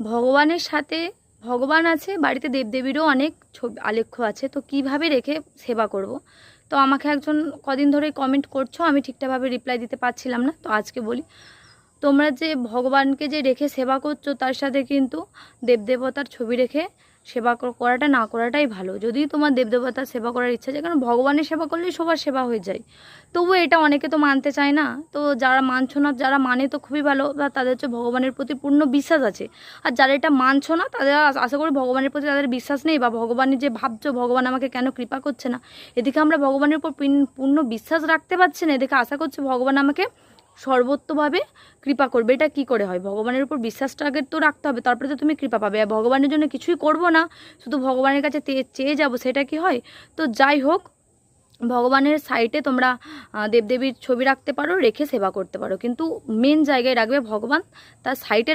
ভগবানের সাথে ভগবান আছে, বাড়িতে দেবদেবীরও অনেক ছবি, আলেখ্য আছে, তো কীভাবে রেখে সেবা করব। তো আমাকে একজন কদিন ধরে কমেন্ট করছ, আমি ঠিকঠাকভাবে রিপ্লাই দিতে পারছিলাম না, তো আজকে বলি তোমরা যে ভগবানকে যে রেখে সেবা করছ, তার সাথে কিন্তু দেবদেবতার ছবি রেখে সেবা করাটা না করাটাই ভালো। যদি তোমার দেবদেবতার সেবা করার ইচ্ছা আছে, কারণ ভগবানের সেবা করলেই সবার সেবা হয়ে যায়। তবু এটা অনেকে তো মানতে চায় না। তো যারা মানছো না, যারা মানে তো খুবই ভালো, বা তাদের হচ্ছে ভগবানের প্রতি পূর্ণ বিশ্বাস আছে। আর যারা এটা মানছ না, তাদের আশা করি ভগবানের প্রতি তাদের বিশ্বাস নেই, বা ভগবানের যে ভাবছ, ভগবান আমাকে কেন কৃপা করছে না, এদিকে আমরা ভগবানের উপর পূর্ণ বিশ্বাস রাখতে পারছি না। এদিকে আশা করছি ভগবান আমাকে সর্বত্রভাবে কৃপা করবে। এটা কি করে হয়? ভগবানের উপর বিশ্বাসটা আগে তো রাখতে হবে, তারপরে তো তুমি কৃপা পাবে। আর ভগবানের জন্য কিছুই করব না, শুধু ভগবানের কাছে চেয়ে যাব, সেটা কি হয়? তো যাই হোক, ভগবানের সাইটে তোমরা দেবদেবীর ছবি রাখতে পারো, রেখে সেবা করতে পারো। কিন্তু মেন জায়গায় রাখবে ভগবান, তার সাইটে